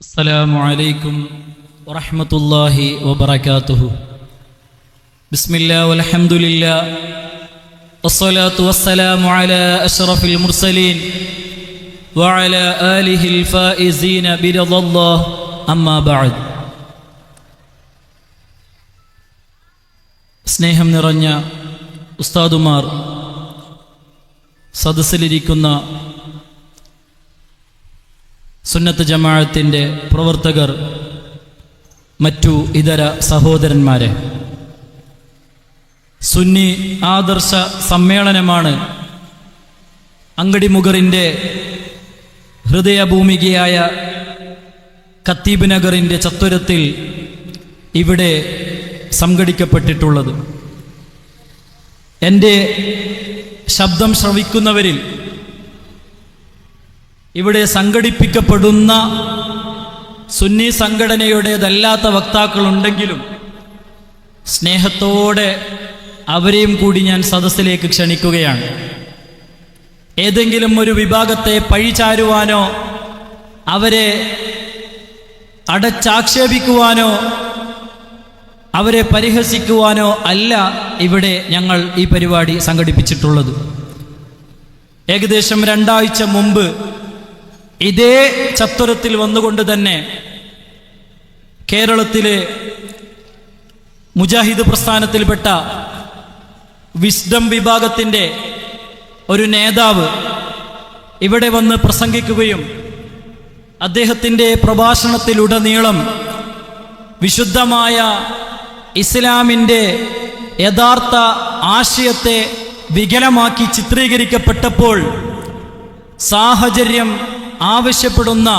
السلام عليكم ورحمة الله وبركاته بسم الله والحمد لله والصلاة والسلام على أشرف المرسلين وعلى آله الفائزين برضا الله أما بعد സ്നേഹം നിറഞ്ഞ ഉസ്താദുമാർ സദസ്സിലിരിക്കുന്ന സുന്നത്ത് ജമാഅത്തിന്റെ പ്രവർത്തകർ മറ്റു ഇതര സഹോദരന്മാരെ. സുന്നി ആദർശ സമ്മേളനമാണ് അങ്കടിമുഖറിന്റെ ഹൃദയഭൂമികയായ കത്തീബ് നഗറിന്റെ ചത്വരത്തിൽ ഇവിടെ സംഘടിക്കപ്പെട്ടിട്ടുള്ളത്. എന്റെ ശബ്ദം ശ്രവിക്കുന്നവരിൽ ഇവിടെ സംഘടിപ്പിക്കപ്പെടുന്ന സുന്നി സംഘടനയുടേതല്ലാത്ത വക്താക്കളുണ്ടെങ്കിലും സ്നേഹത്തോടെ അവരെയും കൂടി ഞാൻ സദസ്സിലേക്ക് ക്ഷണിക്കുകയാണ്. ഏതെങ്കിലും ഒരു വിഭാഗത്തെ പഴിചാരുവാനോ അവരെ അടച്ചാക്ഷേപിക്കുവാനോ അവരെ പരിഹസിക്കുവാനോ അല്ല ഇവിടെ ഞങ്ങൾ ഈ പരിപാടി സംഘടിപ്പിച്ചിട്ടുള്ളത്. ഏകദേശം രണ്ടാഴ്ച മുമ്പ് ഇതേ ചത്വരത്തിൽ വന്നുകൊണ്ട് തന്നെ കേരളത്തിലെ മുജാഹിദ് പ്രസ്ഥാനത്തിൽപ്പെട്ട വിസ്ഡം വിഭാഗത്തിന്റെ ഒരു നേതാവ് ഇവിടെ വന്ന് പ്രസംഗിക്കുകയും അദ്ദേഹത്തിന്റെ പ്രഭാഷണത്തിലുടനീളം വിശുദ്ധമായ ഇസ്ലാമിന്റെ യഥാർത്ഥ ആശയത്തെ വികലമാക്കി ചിത്രീകരിക്കപ്പെട്ടപ്പോൾ സാഹചര്യം ആവശ്യപ്പെടുന്ന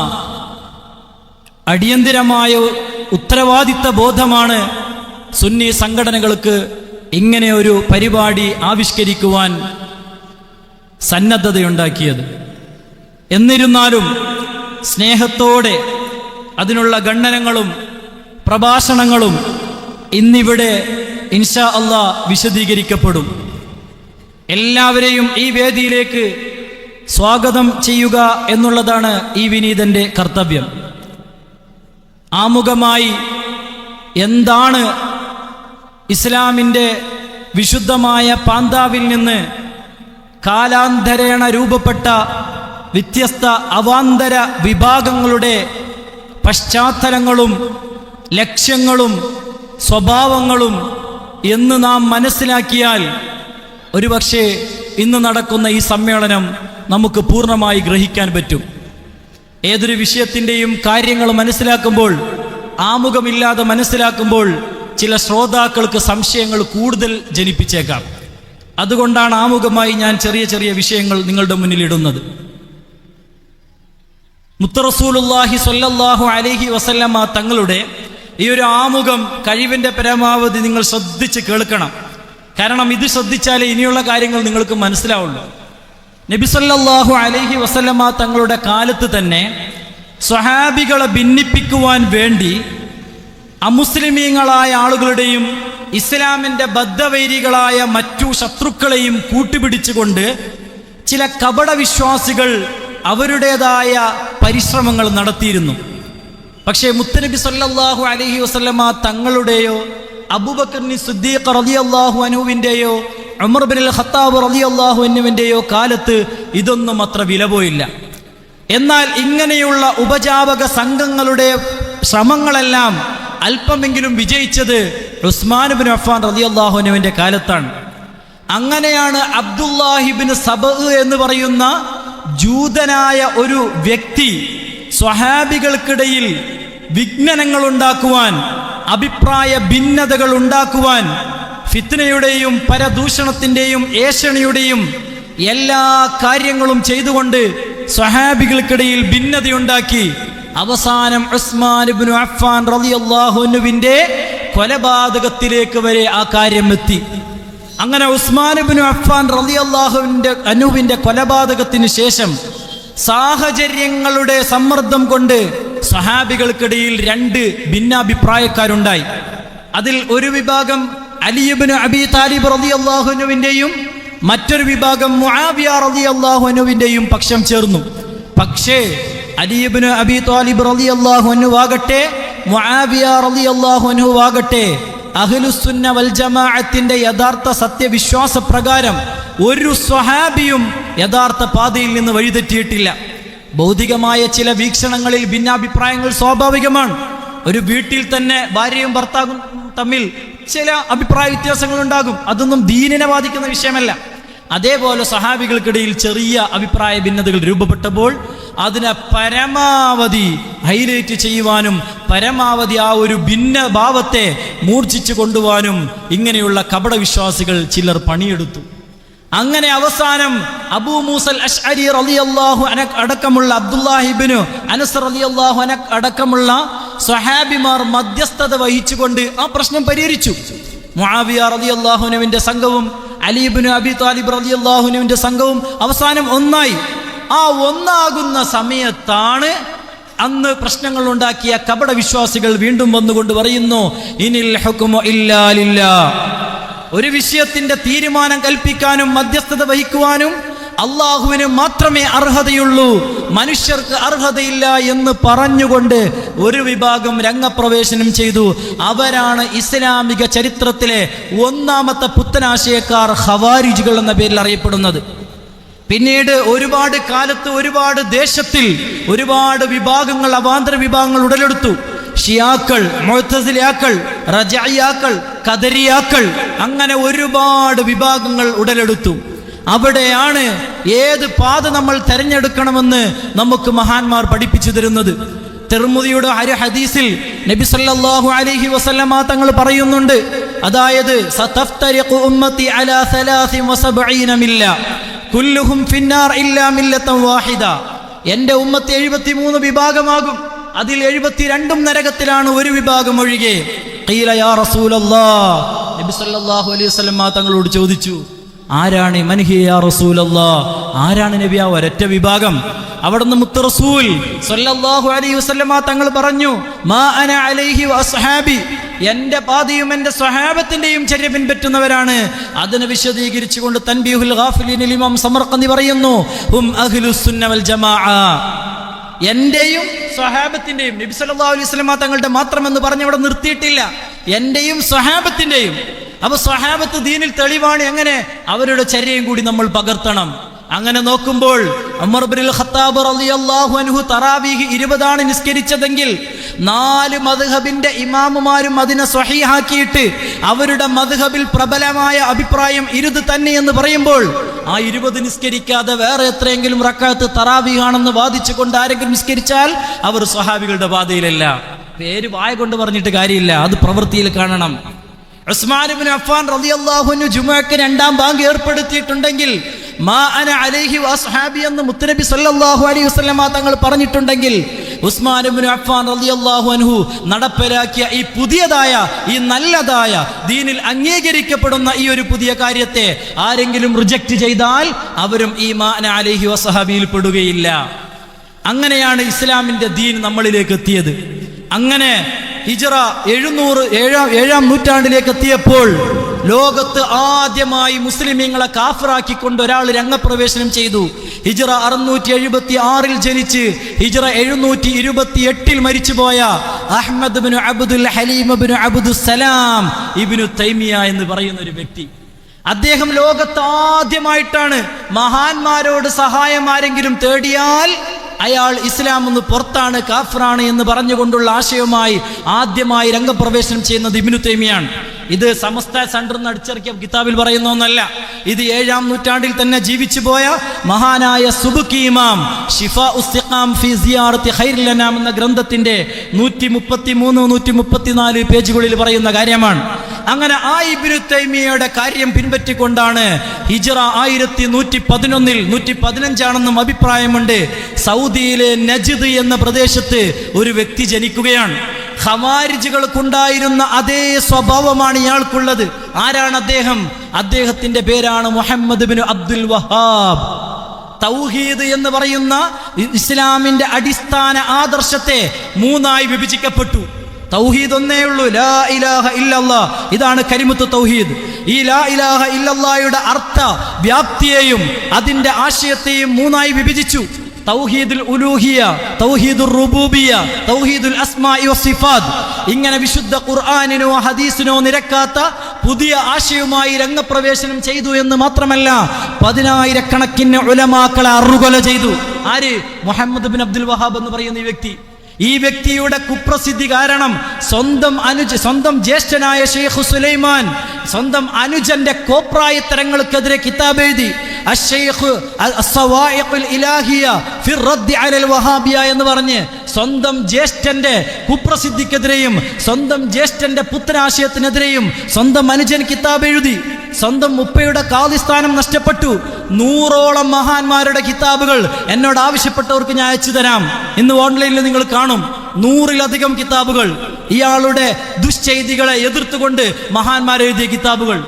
അടിയന്തിരമായ ഉത്തരവാദിത്ത ബോധമാണ് സുന്നി സംഘടനകൾക്ക് ഇങ്ങനെ ഒരു പരിപാടി ആവിഷ്കരിക്കുവാൻ സന്നദ്ധതയുണ്ടാക്കിയത്. എന്നിരുന്നാലും സ്നേഹത്തോടെ അതിനുള്ള ഖണ്ഡനങ്ങളും പ്രഭാഷണങ്ങളും ഇന്നിവിടെ ഇൻഷാ അള്ളാ വിശദീകരിക്കപ്പെടും. എല്ലാവരെയും ഈ വേദിയിലേക്ക് സ്വാഗതം ചെയ്യുക എന്നുള്ളതാണ് ഈ വിനീതന്റെ കർത്തവ്യം. ആമുഖമായി എന്താണ് ഇസ്ലാമിന്റെ വിശുദ്ധമായ പാന്താവിൽ നിന്ന് കാലാന്തരേണ രൂപപ്പെട്ട വ്യത്യസ്ത അവാന്തര വിഭാഗങ്ങളുടെ പശ്ചാത്തലങ്ങളും ലക്ഷ്യങ്ങളും സ്വഭാവങ്ങളും എന്ന് നാം മനസ്സിലാക്കിയാൽ ഒരുപക്ഷെ ഇന്ന് നടക്കുന്ന ഈ സമ്മേളനം നമുക്ക് പൂർണമായി ഗ്രഹിക്കാൻ പറ്റും. ഏതൊരു വിഷയത്തിന്റെയും കാര്യങ്ങൾ മനസ്സിലാക്കുമ്പോൾ ആമുഖമില്ലാതെ മനസ്സിലാക്കുമ്പോൾ ചില ശ്രോതാക്കൾക്ക് സംശയങ്ങൾ കൂടുതൽ ജനിപ്പിച്ചേക്കാം. അതുകൊണ്ടാണ് ആമുഖമായി ഞാൻ ചെറിയ ചെറിയ വിഷയങ്ങൾ നിങ്ങളുടെ മുന്നിൽ ഇടുന്നത്. മുത്തറസൂലുല്ലാഹി സൊല്ലാഹു അലഹി വസല്ലമ്മ തങ്ങളുടെ ഈ ഒരു ആമുഖം കഴിവിന്റെ പരമാവധി നിങ്ങൾ ശ്രദ്ധിച്ച് കേൾക്കണം. കാരണം ഇത് ശ്രദ്ധിച്ചാലേ ഇനിയുള്ള കാര്യങ്ങൾ നിങ്ങൾക്ക് മനസ്സിലാവുള്ളൂ. നബിസല്ലാഹു അലഹി വസല്ലമ തങ്ങളുടെ കാലത്ത് തന്നെ സ്വഹാബികളെ ഭിന്നിപ്പിക്കുവാൻ വേണ്ടി അമുസ്ലിമീങ്ങളായ ആളുകളുടെയും ഇസ്ലാമിന്റെ ബദ്ധവൈരികളായ മറ്റു ശത്രുക്കളെയും കൂട്ടുപിടിച്ചുകൊണ്ട് ചില കപട വിശ്വാസികൾ അവരുടേതായ പരിശ്രമങ്ങൾ നടത്തിയിരുന്നു. പക്ഷേ മുത്തനബി സല്ലാഹു അലഹി വസല്ലമ തങ്ങളുടെയോ അബൂബക്കറിന് സുദ്ദീഖ് ഉമർ ഖത്താബ് കാലത്ത് ഇതൊന്നും അത്ര വില പോയില്ല. എന്നാൽ ഇങ്ങനെയുള്ള ഉപജാപക സംഘങ്ങളുടെ ശ്രമങ്ങളെല്ലാം അല്പമെങ്കിലും വിജയിച്ചത് ഉസ്മാൻ ബിൻ അഫ്ഫാൻ റളിയല്ലാഹു അനുവിന്റെ കാലത്താണ്. അങ്ങനെയാണ് അബ്ദുല്ലാഹിബിൻ സബ് എന്ന് പറയുന്ന ജൂതനായ ഒരു വ്യക്തി സ്വഹാബികൾക്കിടയിൽ വിഘ്നനങ്ങൾ ഉണ്ടാക്കുവാൻ അഭിപ്രായ ഭിന്നതകൾ ഉണ്ടാക്കുവാൻ ഫിത്നയുടെയും പരദൂഷണത്തിന്റെയും ഏഷണിയുടെയും എല്ലാ കാര്യങ്ങളും ചെയ്തുകൊണ്ട് സ്വഹാബികൾക്കിടയിൽ ഭിന്നതയുണ്ടാക്കി. അവസാനം ഉസ്മാൻ ഇബ്നു അഫ്ഫാൻ റളിയല്ലാഹുവിന്റെ കൊലപാതകത്തിലേക്ക് വരെ ആ കാര്യം എത്തി. അങ്ങനെ ഉസ്മാൻ ഇബ്നു അഫ്ഫാൻ റളിയല്ലാഹുവിന്റെ അനുവിന്റെ കൊലപാതകത്തിന് ശേഷം സാഹചര്യങ്ങളുടെ സമ്മർദ്ദം കൊണ്ട് സഹാബികൾക്കിടയിൽ രണ്ട് ഭിന്നാഭിപ്രായക്കാരുണ്ടായി. അതിൽ ഒരു വിഭാഗം അലിയബിന് അബി താലിബ് റതി അള്ളാഹുനുവിന്റെയും മറ്റൊരു വിഭാഗം റതി അള്ളാഹുനുവിന്റെയും പക്ഷം ചേർന്നു. പക്ഷേ അലിയബിന് അബി താലിബ് റതി മുആവിയ റളിയല്ലാഹു അൻഹു ആകട്ടെ അഹ്ലുസുന്ന വൽ ജമാഅത്തിന്റെ യഥാർത്ഥ സത്യവിശ്വാസ പ്രകാരം ഒരു സ്വഹാബിയും യഥാർത്ഥ പാതയിൽ നിന്ന് വഴിതെറ്റിയിട്ടില്ല. ഭൗതികമായ ചില വീക്ഷണങ്ങളിൽ ഭിന്നാഭിപ്രായങ്ങൾ സ്വാഭാവികമാണ്. ഒരു വീട്ടിൽ തന്നെ ഭാര്യയും ഭർത്താവും തമ്മിൽ ചില അഭിപ്രായ വ്യത്യാസങ്ങൾ ഉണ്ടാകും. അതൊന്നും ദീനിനെ ബാധിക്കുന്ന വിഷയമല്ല. അതേപോലെ സഹാബികൾക്കിടയിൽ ചെറിയ അഭിപ്രായ ഭിന്നതകൾ രൂപപ്പെട്ടപ്പോൾ അതിനെ പരമാവധി ഹൈലൈറ്റ് ചെയ്യുവാനും പരമാവധി ആ ഒരു ഭിന്ന ഭാവത്തെ മൂർച്ഛിച്ചു കൊണ്ടുപോകാനും ഇങ്ങനെയുള്ള കപടവിശ്വാസികൾ ചിലർ പണിയെടുത്തു. അങ്ങനെ അവസാനം അബൂ മൂസൽ അഷ്അരി റളിയല്ലാഹു അനക് അടക്കമുള്ള അബ്ദുല്ലാഹിബിനു അനസ് റളിയല്ലാഹു അനക് അടക്കമുള്ള സ്വഹാബിമാർ മധ്യസ്ഥത വഹിച്ചുകൊണ്ട് ആ പ്രശ്നം പരിഹരിച്ചു. മുആവിയ റളിയല്ലാഹുനുവിന്റെ സംഘവും അലിബിനു അബി താലിബ് റളിയല്ലാഹുനുവിന്റെ സംഘവും അവസാനം ഒന്നായി. ആ ഒന്നാകുന്ന സമയത്താണ് അന്ന് പ്രശ്നങ്ങൾ ഉണ്ടാക്കിയ കപട വിശ്വാസികൾ വീണ്ടും വന്നുകൊണ്ട് പറയുന്നു ഇനിൽ ഹുക്കുമോ ഇല്ലാ ലില്ലാ. ഒരു വിഷയത്തിന്റെ തീരുമാനം കൽപ്പിക്കാനും മധ്യസ്ഥത വഹിക്കുവാനും അള്ളാഹുവിന് മാത്രമേ അർഹതയുള്ളൂ. മനുഷ്യർക്ക് അർഹതയില്ല എന്ന് പറഞ്ഞുകൊണ്ട് ഒരു വിഭാഗം രംഗപ്രവേശനം ചെയ്തു. അവരാണ് ഇസ്ലാമിക ചരിത്രത്തിലെ ഒന്നാമത്തെ പുത്തനാശയക്കാർ ഹവാരിജുകൾ എന്ന പേരിൽ അറിയപ്പെടുന്നത്. പിന്നീട് ഒരുപാട് കാലത്ത് ഒരുപാട് ദേശത്തിൽ ഒരുപാട് വിഭാഗങ്ങൾ അവാന്തര വിഭാഗങ്ങൾ ഉടലെടുത്തു. ഷിയാക്കൾ മൊത്തസിലിയാക്കൾ റജായാക്കൾ കദരിയാക്കൾ അങ്ങനെ ഒരുപാട് വിഭാഗങ്ങൾ ഉടലെടുത്തു. അവിടെയാണ് ഏത് പാത നമ്മൾ തെരഞ്ഞെടുക്കണമെന്ന് നമുക്ക് മഹാന്മാർ പഠിപ്പിച്ചു തരുന്നത്. തെർമുദിയുടെ ഒരു ഹദീസിൽ നബി സല്ലല്ലാഹു അലൈഹി വസല്ലമ തങ്ങൾ പറയുന്നുണ്ട് അതായത് സതഫ്തരിഖു ഉമ്മത്തി അലാ 73 മില്ല ഫിന്നാർ ഇല്ലാ വാഹിദ. എന്റെ ഉമ്മത്ത് എഴുപത്തിമൂന്ന് വിഭാഗമാകും അതിൽ എഴുപത്തിരണ്ടും നരകത്തിലാണ് ഒരു വിഭാഗം ഒഴികെ. നബി സല്ലല്ലാഹു അലൈഹി വസല്ലം തങ്ങളോട് ചോദിച്ചു ആരാണ് മൻഹിയ ആരാണ് നബി ആ ഒരൊറ്റ വിഭാഗം? അവിടുന്ന് മുത്ത് റസൂൽ സല്ലല്ലാഹു അലൈഹി തങ്ങൾ പറഞ്ഞു മാ അന അലൈഹി വഅസ്ഹാബി എന്റെ പാതിയും എന്റെ സ്വഹാബത്തിന്റെയും ചര്യ പിൻപറ്റുന്നവരാണ്. അതിനെ വിശദീകരിച്ചുകൊണ്ട് തൻബീഹുൽ ഗാഫിലിൻ ഇമാം പറയുന്നു ഹും അഹ്ലു സുന്നവൽ ജമാഅ. എന്റെയും സ്വഹാബത്തിന്റെയും നബി സല്ലല്ലാഹു അലൈഹി വസല്ലമ തങ്ങളുടെ മാത്രമെന്ന് പറഞ്ഞ് അവിടെ നിർത്തിയിട്ടില്ല. എന്റെയും സ്വഹാബത്തിന്റെയും. അപ്പൊ സ്വഹാബത്ത് ദീനിൽ തെളിവാണ് എങ്ങനെ? അവരുടെ ചര്യയും കൂടി നമ്മൾ പകർത്തണം. അങ്ങനെ നോക്കുമ്പോൾ ഖത്താബ് അൻഹു തറാവീഹ് ഇരുപതാണ് നിസ്കരിച്ചതെങ്കിൽ നാല് മദ്ഹബിന്റെ ഇമാമുമാരും അതിനെ സ്വഹീഹാക്കിയിട്ട് അവരുടെ മദ്ഹബിൽ പ്രബലമായ അഭിപ്രായം ഇരുത് തന്നെ എന്ന് പറയുമ്പോൾ ആ ഇരുപത് നിസ്കരിക്കാതെ വേറെ എത്രയെങ്കിലും റക്കാത്ത് തറാവീഹാണെന്ന് വാദിച്ചുകൊണ്ട് ആരെങ്കിലും നിസ്കരിച്ചാൽ അവർ സ്വഹാബികളുടെ പാതയിലല്ല. പേര് വായ കൊണ്ട് പറഞ്ഞിട്ട് കാര്യമില്ല. അത് പ്രവൃത്തിയിൽ കാണണം. ഉസ്മാൻ അഫ്ഫാൻ റളിയല്ലാഹു അൻഹു ജുമുഅക്ക് രണ്ടാം ബാങ്ക് ഏർപ്പെടുത്തിയിട്ടുണ്ടെങ്കിൽ മാ അന അലൈഹി വസ്ഹാബി എന്ന് മുത്തനബി സല്ലല്ലാഹു അലൈഹി വസല്ലമ തങ്ങൾ പറഞ്ഞിട്ടുണ്ടെങ്കിൽ ഉസ്മാൻ ഇബ്നു അഫ്ഫാൻ റളിയല്ലാഹു അൻഹു നടപ്പിലാക്കിയ ഈ പുതിയതായ ഈ നല്ലതായ ദീനിൽ അംഗീകരിക്കപ്പെടുന്ന ഈ ഒരു പുതിയ കാര്യത്തെ ആരെങ്കിലും റിജക്റ്റ് ചെയ്താൽ അവരും ഈ മാ അന അലൈഹി വസ്ഹാബിയിൽ പെടുകയില്ല. അങ്ങനെയാണ് ഇസ്ലാമിന്റെ ദീൻ നമ്മളിലേക്ക് എത്തിയത്. അങ്ങനെ ഹിജറ എഴുന്നൂറ് ഏഴാം ഏഴാം നൂറ്റാണ്ടിലേക്ക് എത്തിയപ്പോൾ ലോകത്ത് ആദ്യമായി മുസ്ലിമീങ്ങളെ കാഫറാക്കിക്കൊണ്ട് ഒരാൾ രംഗപ്രവേശനം ചെയ്തു. ഹിജറ അറുന്നൂറ്റി എഴുപത്തി ആറിൽ ജനിച്ച് ഹിജറ എഴുന്നൂറ്റി ഇരുപത്തി എട്ടിൽ മരിച്ചുപോയ അഹമ്മദ് ബിനു അബ്ദുൽ ഹലീം ബിനു അബ്ദുസലാം ഇബിനു തൈമിയ എന്ന് പറയുന്ന ഒരു വ്യക്തി. അദ്ദേഹം ലോകത്ത് ആദ്യമായിട്ടാണ് മഹാന്മാരോട് സഹായം ആരെങ്കിലും തേടിയാൽ അയാൾ ഇസ്ലാം ഒന്ന് പുറത്താണ് കാഫറാണ് എന്ന് പറഞ്ഞുകൊണ്ടുള്ള ആശയവുമായി ആദ്യമായി രംഗപ്രവേശനം ചെയ്യുന്നത് ഇബിനു തൈമിയാണ്. ഇത് സമസ്ത സെന്റർ നിന്ന് അടിച്ചിറക്കിയ കിതാബിൽ പറയുന്ന ഒന്നല്ല. ഇത് ഏഴാം നൂറ്റാണ്ടിൽ തന്നെ ജീവിച്ചു പോയ മഹാനായ സുബുക്കി ഇമാം ഷിഫ ഉസ്തിഖാം ഫി സിയാറത്തി ഖൈറുൽ അനാം എന്ന ഗ്രന്ഥത്തിന്റെ നൂറ്റി മുപ്പത്തി മൂന്ന് നൂറ്റി മുപ്പത്തിനാല് പേജുകളിൽ പറയുന്ന കാര്യമാണ്. അങ്ങനെ ആ ഇബിനു തൈമിയയുടെ കാര്യം പിൻപറ്റിക്കൊണ്ടാണ് ഹിജറ ആയിരത്തി നൂറ്റി പതിനൊന്നിൽ നൂറ്റി പതിനഞ്ചാണെന്നും അഭിപ്രായമുണ്ട്. സൗദിയിലെ നജിദ് എന്ന പ്രദേശത്ത് ഒരു വ്യക്തി ജനിക്കുകയാണ്. ഖവാരിജുകൾക്കുണ്ടായിരുന്ന അതേ സ്വഭാവമാണ് ഇയാൾക്കുള്ളത്. ആരാണ് അദ്ദേഹം? അദ്ദേഹത്തിന്റെ പേരാണ് മുഹമ്മദ് ബിൻ അബ്ദുൽ വഹാബ്. തൗഹീദ് എന്ന് പറയുന്ന ഇസ്ലാമിന്റെ അടിസ്ഥാന ആദർശത്തെ മൂന്നായി വിഭജിക്കപ്പെട്ടു. തൗഹീദ് ഒന്നേ ഉള്ളൂ. ലാ ഇലാഹ ഇല്ലല്ലാ. ഇതാണ് കരിമുത്ത് തൗഹീദ്. ഈ ലാ ഇലാഹ ഇല്ലല്ലായുടെ അർത്ഥ വ്യാപ്തിയെയും അതിന്റെ ആശയത്തെയും മൂന്നായി വിഭജിച്ചു. തൗഹീദുൽ തൗഹീദുൽ ഇങ്ങനെ വിശുദ്ധ ഖുർആാനിനോ ഹദീസിനോ നിരക്കാത്ത പുതിയ ആശയവുമായി രംഗപ്രവേശനം ചെയ്തു എന്ന് മാത്രമല്ല പതിനായിരക്കണക്കിന് ഉലമാക്കളെ അറുകൊല ചെയ്തു. ആര്? മുഹമ്മദ് ബിൻ അബ്ദുൽ വഹാബ് എന്ന് പറയുന്ന ഈ വ്യക്തി. ഈ വ്യക്തിയുടെ കുപ്രസിദ്ധി കാരണം സ്വന്തം അനുജ സ്വന്തം ജ്യേഷ്ഠനായ ഷെയ്ഖ് സുലൈമാൻ സ്വന്തം അനുജന്റെ കോപ്രായ തരങ്ങൾക്കെതിരെ കിതാബ് എഴുതി. എന്ന് പറഞ്ഞ് സ്വന്തം ജ്യേഷ്ഠന്റെ കുപ്രസിദ്ധിക്കെതിരെയും സ്വന്തം ജ്യേഷ്ഠന്റെ പുത്തനാശയത്തിനെതിരെയും സ്വന്തം അനുജൻ കിതാബ് എഴുതി സ്വന്തം മുപ്പയുടെ കാതിസ്ഥാനം നഷ്ടപ്പെട്ടു. നൂറോളം മഹാന്മാരുടെ കിതാബുകൾ എന്നോട് ആവശ്യപ്പെട്ടവർക്ക് ഞാൻ അയച്ചു തരാം. ഇന്ന് ഓൺലൈനിൽ നിങ്ങൾ കാണും നൂറിലധികം കിതാബുകൾ. ഇയാളുടെ ദുശ്ചെയ്തികളെ എതിർത്തുകൊണ്ട് മഹാന്മാരെഴുതിയ കിതാബുകൾ.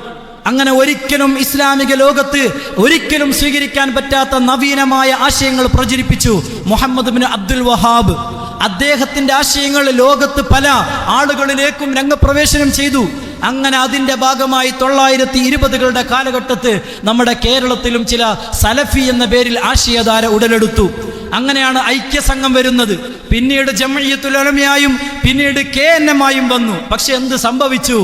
അങ്ങനെ ഒരിക്കലും ഇസ്ലാമിക ലോകത്ത് ഒരിക്കലും സ്വീകരിക്കാൻ പറ്റാത്ത നവീനമായ ആശയങ്ങൾ പ്രചരിപ്പിച്ചു മുഹമ്മദ് ബിൻ അബ്ദുൽ വഹാബ്. അദ്ദേഹത്തിന്റെ ആശയങ്ങൾ ലോകത്ത് പല ആളുകളിലേക്കും രംഗപ്രവേശനം ചെയ്തു. അങ്ങനെ അതിന്റെ ഭാഗമായി തൊള്ളായിരത്തി ഇരുപതുകളുടെ കാലഘട്ടത്ത് നമ്മുടെ കേരളത്തിലും ചില സലഫി എന്ന പേരിൽ ആശയധാര ഉടലെടുത്തു. അങ്ങനെയാണ് ഐക്യസംഘം വരുന്നത്. പിന്നീട് ജമയത്തുലമയായും പിന്നീട് കെ എൻ എമ്മായും വന്നു. പക്ഷെ എന്ത് സംഭവിച്ചു?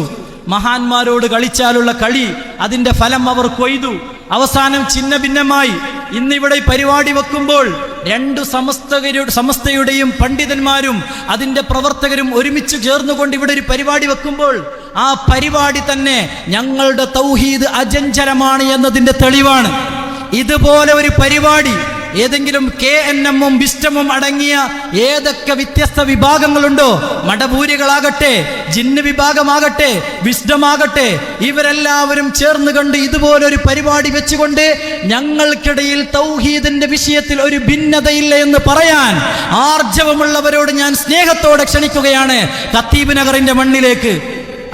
മഹാന്മാരോട് കളിച്ചാലുള്ള കളി അതിന്റെ ഫലം അവർ കൊയ്തു. അവസാനം ചിന്ന ഭിന്നമായി ഇന്നിവിടെ പരിപാടി വെക്കുമ്പോൾ രണ്ടു സമസ്തകരുടെ സമസ്തയുടെയും പണ്ഡിതന്മാരും അതിന്റെ പ്രവർത്തകരും ഒരുമിച്ച് ചേർന്നുകൊണ്ട് ഇവിടെ ഒരു പരിപാടി വെക്കുമ്പോൾ ആ പരിപാടി തന്നെ ഞങ്ങളുടെ തൗഹീദ് അജഞ്ചലമാണ് എന്നതിന്റെ തെളിവാണ്. ഇതുപോലെ ഒരു പരിപാടി ഏതെങ്കിലും കെ എൻ എമ്മും വിസ്റ്റമും അടങ്ങിയ ഏതൊക്കെ വ്യത്യസ്ത വിഭാഗങ്ങളുണ്ടോ മടപൂരികളാകട്ടെ ജിന്ന് വിഭാഗമാകട്ടെ വിസ്ഡമാകട്ടെ ഇവരെല്ലാവരും ചേർന്ന് കണ്ട് ഇതുപോലൊരു പരിപാടി വെച്ചുകൊണ്ട് ഞങ്ങൾക്കിടയിൽ തൗഹീദിന്റെ വിഷയത്തിൽ ഒരു ഭിന്നതയില്ല എന്ന് പറയാൻ ആർജവമുള്ളവരോട് ഞാൻ സ്നേഹത്തോടെ ക്ഷണിക്കുകയാണ്. കത്തീബ് നഗറിന്റെ മണ്ണിലേക്ക്.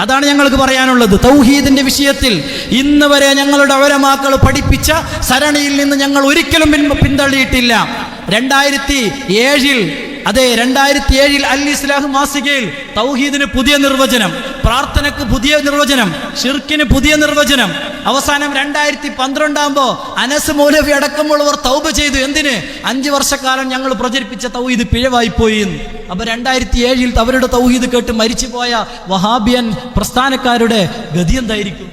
അതാണ് ഞങ്ങൾക്ക് പറയാനുള്ളത്. തൗഹീദിന്റെ വിഷയത്തിൽ ഇന്ന് വരെ ഞങ്ങളുടെ അവരമാക്കൾ പഠിപ്പിച്ച സരണിയിൽ നിന്ന് ഞങ്ങൾ ഒരിക്കലും പിന്തള്ളിയിട്ടില്ല. രണ്ടായിരത്തി ഏഴിൽ അതെ രണ്ടായിരത്തി ഏഴിൽ അൽ ഇസ്ലാഹ് മാസികയിൽ തൗഹീദിന് പുതിയ നിർവചനം പ്രാർത്ഥനക്ക് പുതിയ നിർവചനം ഷിർക്കിന് പുതിയ നിർവചനം. അവസാനം രണ്ടായിരത്തി പന്ത്രണ്ടാകുമ്പോൾ അനസ് മൗലവി അടക്കമുള്ളവർ തൗബ ചെയ്തു. എന്തിന്? അഞ്ച് വർഷക്കാലം ഞങ്ങൾ പ്രചരിപ്പിച്ച തൗഹീദ് പിഴവായി പോയി എന്ന്. അപ്പൊ രണ്ടായിരത്തി ഏഴിൽ അവരുടെ തൗഹീദ് കേട്ട് മരിച്ചുപോയ വഹാബിയൻ പ്രസ്ഥാനക്കാരുടെ ഗതി എന്തായിരിക്കും?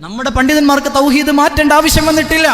നമ്മുടെ പണ്ഡിതന്മാർക്ക് തൗഹീദ് മാറ്റേണ്ട ആവശ്യം വന്നിട്ടില്ല.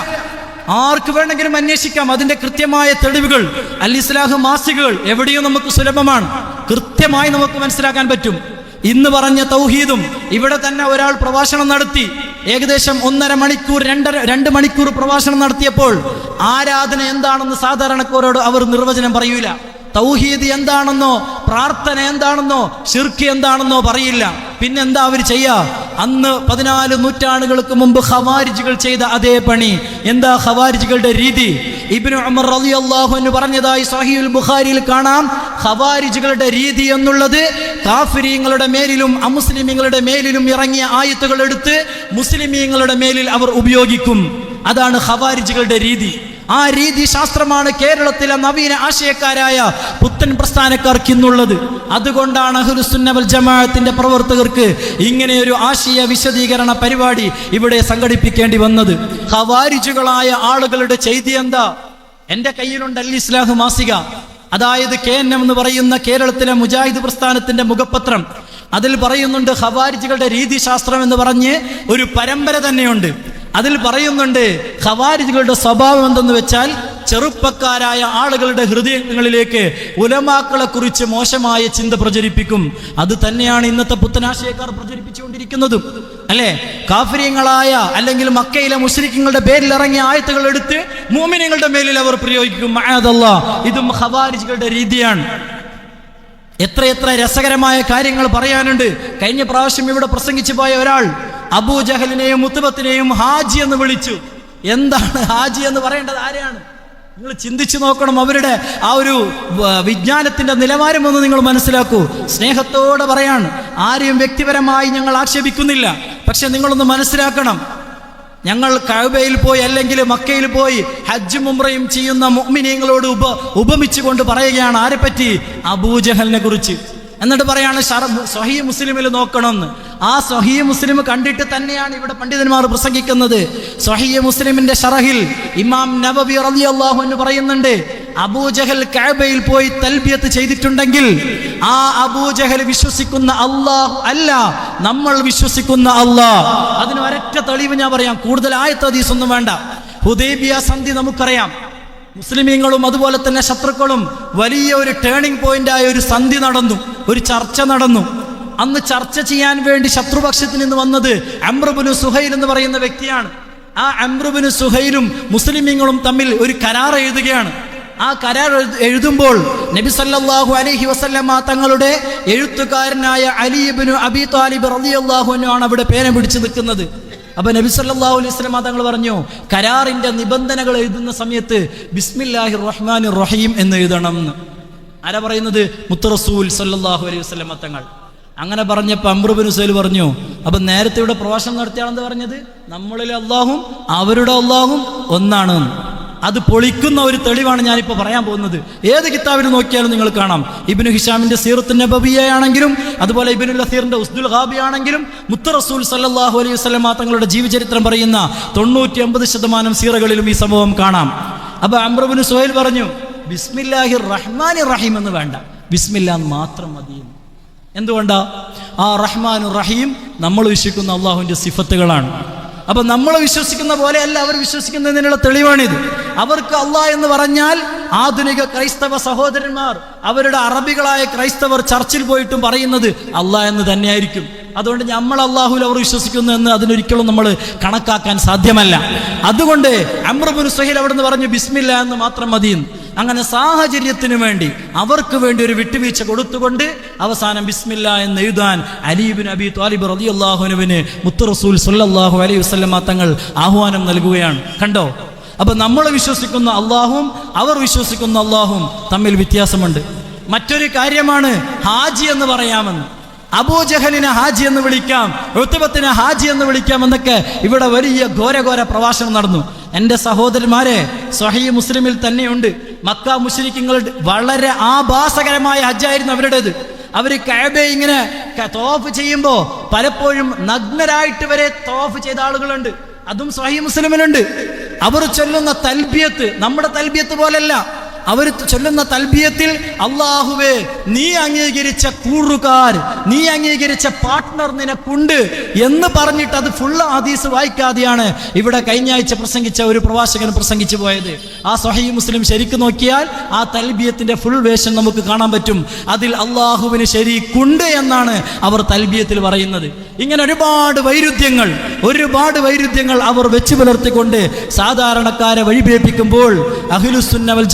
ആർക്ക് വേണമെങ്കിലും അന്വേഷിക്കാം അതിന്റെ കൃത്യമായ തെളിവുകൾ. അൽ ഇസ്ലാഹ് മാസികകൾ എവിടെയും നമുക്ക് സുലഭമാണ്. കൃത്യമായി നമുക്ക് മനസ്സിലാക്കാൻ പറ്റും. ഇന്ന് പറഞ്ഞ തൗഹീദും ഇവിടെ തന്നെ ഒരാൾ പ്രഭാഷണം നടത്തി. ഏകദേശം ഒന്നര മണിക്കൂർ രണ്ടര രണ്ട് മണിക്കൂർ പ്രഭാഷണം നടത്തിയപ്പോൾ ആരാധന എന്താണെന്ന് സാധാരണക്കാരോട് അവർ നിർവചനം പറയൂല. തൗഹീദ് എന്താണെന്നോ പ്രാർത്ഥന എന്താണെന്നോ ഷിർക്ക് എന്താണെന്നോ പറയില്ല. പിന്നെന്താ അവർ ചെയ്യുക അന്ന് പതിനാല് നൂറ്റാണ്ടുകൾക്ക് മുമ്പ് ഹവാരിജികൾ ചെയ്ത അതേ പണി. എന്താ ഹവാരിജികളുടെ രീതി? ഇബ്നു ഉമർ റളിയല്ലാഹു എന്ന് പറഞ്ഞതായി സഹീഹുൽ ബുഖാരിയിൽ കാണാം. ഹവാരിജികളുടെ രീതി എന്നുള്ളത് കാഫിരിയങ്ങളുടെ മേലിലും അമുസ്ലിമീങ്ങളുടെ മേലിലും ഇറങ്ങിയ ആയത്തുകൾ എടുത്ത് മുസ്ലിമീങ്ങളുടെ മേലിൽ അവർ ഉപയോഗിക്കും. അതാണ് ഹവാരിജികളുടെ രീതി. ആ രീതി ശാസ്ത്രമാണ് കേരളത്തിലെ നവീന ആശയക്കാരായ പുത്തൻ പ്രസ്ഥാനക്കാർക്ക് ഇന്നുള്ളത്. അതുകൊണ്ടാണ് അഹുലുസുന്നവൽ ജമാഅത്തിന്റെ പ്രവർത്തകർക്ക് ഇങ്ങനെ ഒരു ആശയ വിശദീകരണ പരിപാടി ഇവിടെ സംഘടിപ്പിക്കേണ്ടി വന്നത്. ഹവാരിജുകളായ ആളുകളുടെ ചെയ്തി എന്താ? എന്റെ കയ്യിലുണ്ട് അൽ ഇസ്ലാഹ് മാസിക. അതായത് കെ എൻ എം എന്ന് പറയുന്ന കേരളത്തിലെ മുജാഹിദ് പ്രസ്ഥാനത്തിന്റെ മുഖപത്രം. അതിൽ പറയുന്നുണ്ട് ഖവാരിജുകളുടെ രീതിശാസ്ത്രം എന്ന് പറഞ്ഞ് ഒരു പരമ്പര തന്നെയുണ്ട്. അതിൽ പറയുന്നുണ്ട് ഖവാരിജുകളുടെ സ്വഭാവം എന്തെന്ന് വെച്ചാൽ ചെറുപ്പക്കാരായ ആളുകളുടെ ഹൃദയങ്ങളിലേക്ക് ഉലമാക്കളെ കുറിച്ച് മോശമായ ചിന്ത പ്രചരിപ്പിക്കും. അത് തന്നെയാണ് ഇന്നത്തെ പുത്തനാശയക്കാർ പ്രചരിപ്പിച്ചുകൊണ്ടിരിക്കുന്നതും. അല്ലെ? കാഫര്യങ്ങളായ അല്ലെങ്കിൽ മക്കയിലെ മുസ്ലിങ്ങളുടെ പേരിൽ ഇറങ്ങിയ ആയത്തുകൾ എടുത്ത് മോമിനങ്ങളുടെ മേലിൽ അവർ പ്രയോഗിക്കും. ഇതും ഖവാരിജുകളുടെ രീതിയാണ്. എത്രയെത്ര രസകരമായ കാര്യങ്ങൾ പറയാനുണ്ട്. കഴിഞ്ഞ പ്രാവശ്യം ഇവിടെ പ്രസംഗിച്ചു പോയ ഒരാൾ അബൂജഹലിനെയും മുത്തുബത്തിനെയും ഹാജി എന്ന് വിളിച്ചു. എന്താണ് ഹാജി എന്ന് പറയേണ്ടത്? ആരെയാണ്? നിങ്ങൾ ചിന്തിച്ചു നോക്കണം അവരുടെ ആ ഒരു വിജ്ഞാനത്തിന്റെ നിലവാരം ഒന്ന് നിങ്ങൾ മനസ്സിലാക്കൂ. സ്നേഹത്തോടെ പറയാണ്. ആരെയും വ്യക്തിപരമായി ഞങ്ങൾ ആക്ഷേപിക്കുന്നില്ല. പക്ഷെ നിങ്ങളൊന്ന് മനസ്സിലാക്കണം. ഞങ്ങൾ കഅബയിൽ പോയി അല്ലെങ്കിൽ മക്കയിൽ പോയി ഹജ്ജ് മുംറയും ചെയ്യുന്ന മുഅ്മിനീങ്ങളോട് ഉപ ഉപമിച്ചുകൊണ്ട് പറയുകയാണ് ആരെപ്പറ്റി? അബൂജഹലിനെ കുറിച്ച്. എന്നിട്ട് പറയാണ് സൊഹി മുസ്ലിമിൽ നോക്കണമെന്ന് ആ സൊഹി മുസ്ലിം കണ്ടിട്ട് തന്നെയാണ് ഇവിടെ പണ്ഡിതന്മാർ പ്രസംഗിക്കുന്നത്. സഹീ മുസ്ലിമിന്റെ ഷറഹിൽ ഇമാം നബവി റളിയല്ലാഹു എന്ന് പറയുന്നുണ്ട് അബൂജഹൽ കഅബയിൽ പോയി തൽബിയത്ത് ചെയ്തിട്ടുണ്ടെങ്കിൽ ആ അബൂജഹൽ വിശ്വസിക്കുന്ന അള്ളാഹു അല്ല നമ്മൾ വിശ്വസിക്കുന്ന അള്ളാഹ് അതിന് ഒരൊറ്റ തെളിവ് ഞാൻ പറയാം കൂടുതൽ ആയത്തീസൊന്നും വേണ്ട. ഹുദൈബിയ സന്ധി നമുക്കറിയാം. മുസ്ലിമീങ്ങളും അതുപോലെ തന്നെ ശത്രുക്കളും വലിയ ഒരു ടേണിംഗ് പോയിന്റായ ഒരു സന്ധി നടന്നു ഒരു ചർച്ച നടന്നു. അന്ന് ചർച്ച ചെയ്യാൻ വേണ്ടി ശത്രുപക്ഷത്തിൽ നിന്ന് വന്നത് അമ്രബുനു സുഹൈൽ എന്ന് പറയുന്ന വ്യക്തിയാണ്. ആ അമ്രുബിന് സുഹൈലും മുസ്ലിമീങ്ങളും തമ്മിൽ ഒരു കരാർ എഴുതുകയാണ്. ആ കരാർ എഴുതുമ്പോൾ നബി സല്ലാഹു അലഹി വസല്ലമ തങ്ങളുടെ എഴുത്തുകാരനായ അലിബിനു അബി താലിബ് റളിയല്ലാഹു അൻഹു ആണ് അവിടെ പേന പിടിച്ചു നിൽക്കുന്നത്. അപ്പൊ നബി സല്ലാഹു അലൈഹി വസല്ലമ തങ്ങൾ പറഞ്ഞു കരാറിന്റെ നിബന്ധനകൾ എഴുതുന്ന സമയത്ത് ബിസ്മില്ലാഹി റഹ്മാൻ റഹീം എന്ന് എഴുതണം എന്ന്. ആരാ പറയുന്നത്? മുത്തറസൂൽ സല്ലാഹു അലൈഹി വസ്ലമ തങ്ങൾ. അങ്ങനെ പറഞ്ഞപ്പോൾ അമ്രുബിൻ ഹുസൈൽ പറഞ്ഞു അപ്പൊ നേരത്തെ ഇവിടെ പ്രഭാഷണം നടത്തിയാണെന്ന് പറഞ്ഞത്? നമ്മളിലെ അള്ളാഹും അവരുടെ അള്ളാഹും ഒന്നാണ്. അത് പൊളിക്കുന്ന ഒരു തെളിവാണ് ഞാനിപ്പോൾ പറയാൻ പോകുന്നത്. ഏത് കിതാബിന് നോക്കിയാലും നിങ്ങൾ കാണാം. ഇബിനു ഹിഷാമിന്റെ സീറത്തു നബബിയാണെങ്കിലും അതുപോലെ ഇബിനു ലസീറിന്റെ ഉസ്ദുൽ ഹാബി ആണെങ്കിലും മുത്ത റസൂൽ സല്ലല്ലാഹു അലൈഹി വസല്ലമ തങ്ങളുടെ ജീവചരിത്രം പറയുന്ന തൊണ്ണൂറ്റി അമ്പത് ശതമാനം സീറകളിലും ഈ സംഭവം കാണാം. അപ്പൊ അമ്രബിന് സുഹൈൽ പറഞ്ഞു ബിസ്മില്ലാഹി റഹ്മാനി റഹീം എന്ന് വേണ്ട. ബിസ്മില്ല മാത്രം മതി എന്തുകൊണ്ടാ? ആ റഹ്മാനു റഹീം നമ്മൾ വിശ്വസിക്കുന്ന അള്ളാഹുവിന്റെ സിഫത്തുകളാണ്. അപ്പൊ നമ്മൾ വിശ്വസിക്കുന്ന പോലെയല്ല അവർ വിശ്വസിക്കുന്നതിനുള്ള തെളിവാണിത്. അവർക്ക് അല്ല എന്ന് പറഞ്ഞാൽ ആധുനിക ക്രൈസ്തവ സഹോദരന്മാർ അവരുടെ അറബികളായ ക്രൈസ്തവർ ചർച്ചിൽ പോയിട്ടും പറയുന്നത് അല്ല എന്ന് തന്നെയായിരിക്കും. അതുകൊണ്ട് നമ്മൾ അള്ളാഹുൽ അവർ വിശ്വസിക്കുന്നു എന്ന് അതിനൊരിക്കലും നമ്മൾ കണക്കാക്കാൻ സാധ്യമല്ല. അതുകൊണ്ട് അമ്രബുൻ സുഹൈൽ അവിടെ നിന്ന് പറഞ്ഞു ബിസ്മില്ല എന്ന് മാത്രം മതിയെന്ന്. അങ്ങനെ സാഹചര്യത്തിന് വേണ്ടി അവർക്ക് വേണ്ടി ഒരു വിട്ടുവീഴ്ച കൊടുത്തുകൊണ്ട് അവസാനം ബിസ്മില്ല എന്ന് എഴുതാൻ അലീബിൻ അബി താലിബ് റതി അള്ളാഹുനുവിന് മുത്തുറസൂൽ സുല്ലാഹു അലൈഹി വസ്ലമ തങ്ങൾ ആഹ്വാനം നൽകുകയാണ്. കണ്ടോ? അപ്പൊ നമ്മൾ വിശ്വസിക്കുന്ന അള്ളാഹും അവർ വിശ്വസിക്കുന്ന അള്ളാഹും തമ്മിൽ വ്യത്യാസമുണ്ട്. മറ്റൊരു കാര്യമാണ് ഹാജി എന്ന് പറയാമെന്ന്. അബൂജഹലിനെ ഹാജി എന്ന് വിളിക്കാം ഋത്തുബത്തിനെ ഹാജി എന്ന് വിളിക്കാം എന്നൊക്കെ ഇവിടെ വലിയ ഘോരഘോര പ്രഭാഷണം നടന്നു. എന്റെ സഹോദരന്മാരെ സ്വഹീ മുസ്ലിമിൽ തന്നെയുണ്ട്. മക്ക മുസ്ലിക്കുകൾ വളരെ ആഭാസകരമായ ഹജ്ജായിരുന്നു അവരുടേത്. അവർ കഅബെ ഇങ്ങനെ തോഫ് ചെയ്യുമ്പോൾ പലപ്പോഴും നഗ്നരായിട്ട് വരെ തോഫ് ചെയ്ത ആളുകളുണ്ട്. അതും സ്വഹി മുസ്ലിമിലുണ്ട്. അവർ ചൊല്ലുന്ന തൽബിയത്ത് നമ്മുടെ തൽബിയത്ത് പോലല്ല. അവർ ചൊല്ലുന്ന തൽബിയത്തിൽ അള്ളാഹുവേ നീ അംഗീകരിച്ച കൂറുകാർ നീ അംഗീകരിച്ച പാർട്ട്ണർ നിനക്കുണ്ട് എന്ന് പറഞ്ഞിട്ട് അത് ഫുള്ള് ഹദീസ് വായിക്കാതെയാണ് ഇവിടെ കഴിഞ്ഞ ആഴ്ച പ്രസംഗിച്ച ഒരു പ്രവാചകൻ പ്രസംഗിച്ചു പോയത്. ആ സഹീ മുസ്ലിം ശരിക്ക് നോക്കിയാൽ ആ തൽബിയത്തിന്റെ ഫുൾ വേഷം നമുക്ക് കാണാൻ പറ്റും. അതിൽ അള്ളാഹുവിന് ശരിക്കുണ്ട് എന്നാണ് അവർ തൽബിയത്തിൽ പറയുന്നത്. ഇങ്ങനെ ഒരുപാട് വൈരുദ്ധ്യങ്ങൾ ഒരുപാട് വൈരുദ്ധ്യങ്ങൾ അവർ വെച്ച് പുലർത്തിക്കൊണ്ട് സാധാരണക്കാരെ വഴിപേപ്പിക്കുമ്പോൾ അഖിലുസുന്ന വൽ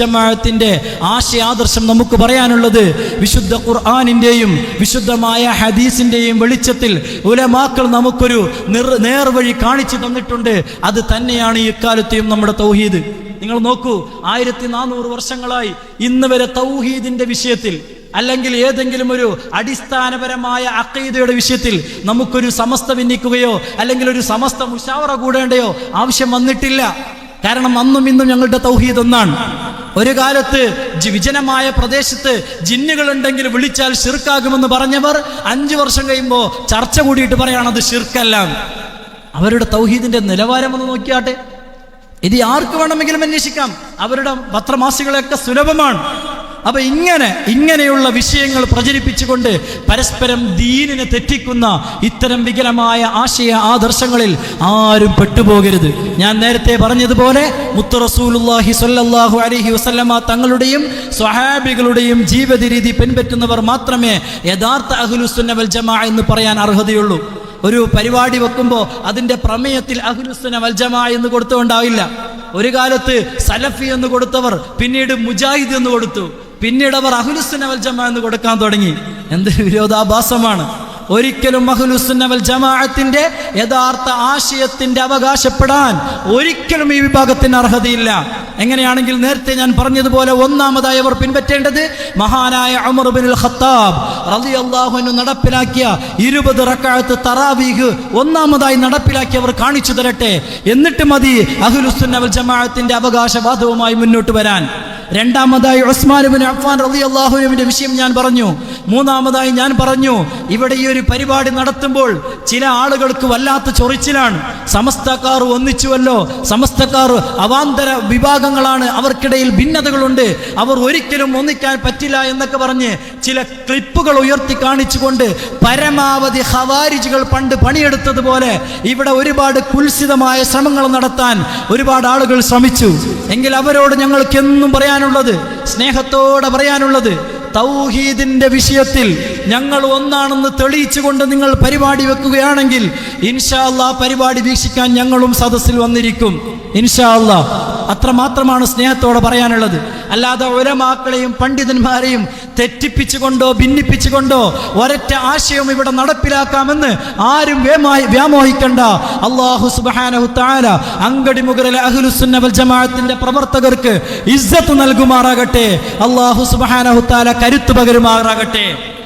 ജമാഅത്തിന്റെ ആശയാദർശം നമുക്ക് പറയാനുള്ളത് വിശുദ്ധ ഖുർആാനിന്റെയും വിശുദ്ധമായ ഹദീസിന്റെയും വെളിച്ചത്തിൽ ഉലമാക്കൾ നമുക്കൊരു നിർ- നേർവഴി കാണിച്ചു തന്നിട്ടുണ്ട്. അത് തന്നെയാണ് ഈ എക്കാലത്തെയും നമ്മുടെ തൗഹീദ്. നിങ്ങൾ നോക്കൂ ആയിരത്തി നാനൂറ് വർഷങ്ങളായി ഇന്ന് വരെ തൗഹീദിന്റെ വിഷയത്തിൽ അല്ലെങ്കിൽ ഏതെങ്കിലും ഒരു അടിസ്ഥാനപരമായ അക്കൈദയുടെ വിഷയത്തിൽ നമുക്കൊരു സമസ്ത ഭിന്നിക്കുകയോ അല്ലെങ്കിൽ ഒരു സമസ്ത മുഷാവറ കൂടേണ്ടയോ ആവശ്യം വന്നിട്ടില്ല. കാരണം അന്നും ഇന്നും ഞങ്ങളുടെ തൗഹീദ് ഒന്നാണ്. ഒരു കാലത്ത് വിജനമായ പ്രദേശത്ത് ജിന്നുകളുണ്ടെങ്കിൽ വിളിച്ചാൽ ഷിർക്കാകുമെന്ന് പറഞ്ഞവർ അഞ്ചു വർഷം കഴിയുമ്പോൾ ചർച്ച കൂടിയിട്ട് പറയാണ് അത് ഷിർക്കല്ല അവരുടെ തൗഹീദിന്റെ നിലവാരം ഒന്ന് നോക്കിയാട്ടെ. ഇത് ആർക്ക് വേണമെങ്കിലും അന്വേഷിക്കാം. അവരുടെ പത്രമാസികളൊക്കെ സുലഭമാണ്. അപ്പൊ ഇങ്ങനെ ഇങ്ങനെയുള്ള വിഷയങ്ങൾ പ്രചരിപ്പിച്ചുകൊണ്ട് പരസ്പരം ദീനിനെ തെറ്റിക്കുന്ന ഇത്തരം വികലമായ ആശയ ആദർശങ്ങളിൽ ആരും പെട്ടുപോകരുത്. ഞാൻ നേരത്തെ പറഞ്ഞതുപോലെ മുത്തുറസൂലുല്ലാഹി സൊല്ലാഹു അലഹി വസല്ലമ തങ്ങളുടെയും സ്വഹാബികളുടെയും ജീവിത രീതി പിൻപറ്റുന്നവർ മാത്രമേ യഥാർത്ഥ അഹുലുസുന്ന വൽ ജമാ എന്ന് പറയാൻ അർഹതയുള്ളൂ. ഒരു പരിപാടി വെക്കുമ്പോൾ അതിന്റെ പ്രമേയത്തിൽ അഹുലുസ്സന വൽജമ എന്ന് കൊടുത്തുകൊണ്ടാവില്ല. ഒരു കാലത്ത് സലഫി എന്ന് കൊടുത്തവർ പിന്നീട് മുജാഹിദ് എന്ന് കൊടുത്തു. പിന്നീട് അവർ അഹ്ലുസുന ജമ എന്ന് കൊടുക്കാൻ തുടങ്ങി. എന്ത് വിരോധാഭാസമാണ്. ഒരിക്കലും അഹ്ലുസുന്ന വൽ ജമാഅത്തിന്റെ യഥാർത്ഥ ആശയത്തിന്റെ അവകാശപ്പെടാൻ ഒരിക്കലും ഈ വിഭാഗത്തിന് അർഹതയില്ല. എങ്ങനെയാണെങ്കിൽ നേരത്തെ ഞാൻ പറഞ്ഞതുപോലെ ഒന്നാമതായി അവർ പിൻപറ്റേണ്ടത് മഹാനായ ഉമർ ബിൻ ഖത്താബ് റളിയല്ലാഹു അൻഹു നടപ്പിലാക്കിയ ഇരുപത് റക്അത്ത് തറാവീഹ് ഒന്നാമതായി നടപ്പിലാക്കി അവർ കാണിച്ചു തരട്ടെ. എന്നിട്ട് മതി അഹ്ലുസുന്ന വൽ ജമാഅത്തിന്റെ അവകാശവാദവുമായി മുന്നോട്ട് വരാൻ. രണ്ടാമതായി ഉസ്മാനുബിൻ അഫ്ഫാൻ റബി അള്ളാഹുനുവിന്റെ വിഷയം ഞാൻ പറഞ്ഞു. മൂന്നാമതായി ഞാൻ പറഞ്ഞു ഇവിടെ ഈ ഒരു പരിപാടി നടത്തുമ്പോൾ ചില ആളുകൾക്ക് വല്ലാത്ത ചൊറിച്ചിലാണ്. സമസ്തക്കാർ ഒന്നിച്ചുവല്ലോ സമസ്തക്കാർ അവാന്തര വിഭാഗങ്ങളാണ് അവർക്കിടയിൽ ഭിന്നതകളുണ്ട്. അവർ ഒരിക്കലും ഒന്നിക്കാൻ പറ്റില്ല എന്നൊക്കെ പറഞ്ഞ് ചില ക്ലിപ്പുകൾ ഉയർത്തി കാണിച്ചുകൊണ്ട് പരമാവധി ഹവാരിജികൾ പണ്ട് പണിയെടുത്തതുപോലെ ഇവിടെ ഒരുപാട് കുൽസിതമായ ശ്രമങ്ങൾ നടത്താൻ ഒരുപാട് ആളുകൾ ശ്രമിച്ചു. എങ്കിൽ അവരോട് ഞങ്ങൾക്ക് എന്നും പറയാനുള്ളത് സ്നേഹത്തോടെ പറയാനുള്ളത് തൗഹീദിന്റെ വിഷയത്തിൽ ഞങ്ങൾ ഒന്നാണെന്ന് തെളിയിച്ചുകൊണ്ട് നിങ്ങൾ പരിപാടി വെക്കുകയാണെങ്കിൽ ഇൻഷാ പരിപാടി വീക്ഷിക്കാൻ ഞങ്ങളും സദസ്സിൽ വന്നിരിക്കും. ഇൻഷാ അത്രമാത്രമാണ് സ്നേഹത്തോടെ പറയാനുള്ളത്. അല്ലാതെ ഒരമാക്കളെയും പണ്ഡിതന്മാരെയും തെറ്റിപ്പിച്ചുകൊണ്ടോ ഭിന്നിപ്പിച്ചുകൊണ്ടോ ഒരൊറ്റ ആശയം ഇവിടെ നടപ്പിലാക്കാമെന്ന് ആരും വ്യാമോഹി- വ്യാമോഹിക്കണ്ട. അള്ളാഹു സുബാനഹു താല അങ്കടി മുകളിലെ അഹ്ലുസുന്ന വൽ ജമാഅത്തിന്റെ പ്രവർത്തകർക്ക് ഇസ്സത്ത് നൽകുമാറാകട്ടെ. അള്ളാഹു സുബാനഹു കരുത്തു കരുത്ത് പകരുമാറാകട്ടെ.